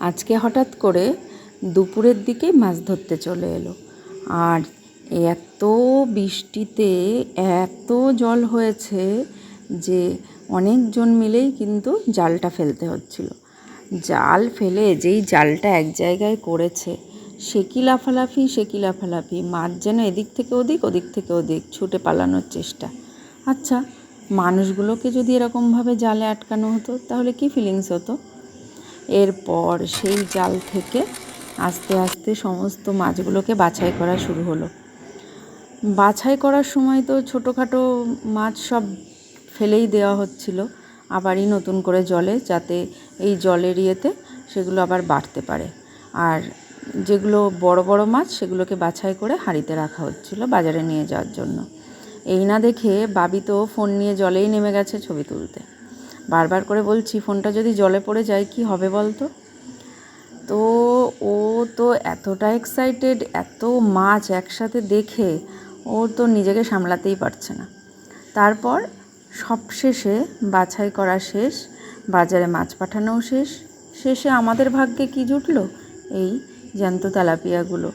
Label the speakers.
Speaker 1: আজকে হঠাৎ করে দুপুরের দিকে মাছ ধরতে চলে এলো। আর এত বৃষ্টিতে এত জল হয়েছে যে অনেকজন মিলেই কিন্তু জালটা ফেলতে হচ্ছিল। জাল ফেলে যেই জালটা এক জায়গায় করেছে, সে কি লাফালাফি, সে কি লাফালাফি, মাছ যেন এদিক থেকে ওদিক ওদিক থেকে ওদিক, ছুটে পালানোর চেষ্টা। আচ্ছা মানুষগুলোকে যদি এরকমভাবে জালে আটকানো হতো, তাহলে কি ফিলিংস হতো? এরপর সেই জাল থেকে আস্তে আস্তে সমস্ত মাছগুলোকে বাছাই করা শুরু হলো। বাছাই করার সময় তো ছোটোখাটো মাছ সব ফেলেই দেওয়া হচ্ছিল, আবারই নতুন করে জলে যাতে এই জলের ইয়েতে সেগুলো আবার বাড়তে পারে। আর যেগুলো বড় বড় মাছ সেগুলোকে বাছাই করে হাঁড়িতে রাখা হচ্ছিল বাজারে নিয়ে যাওয়ার জন্য। এই না দেখে বাবি তো ফোন নিয়ে জলেই নেমে গেছে ছবি তুলতে। বারবার করে বলছি, ফোনটা যদি জলে পড়ে যায়, কি হবে বলতো? তো ও তো এতটা এক্সাইটেড এত মাছ একসাথে দেখে ও তো নিজেকে সামলাতেই পারছে না। তারপর সবশেষে বাছাই করা শেষ, বাজারে মাছ পাঠানোও শেষ। শেষে আমাদের ভাগ্যে কি জুটলো? এই জ্যান্ত তেলাপিয়াগুলো।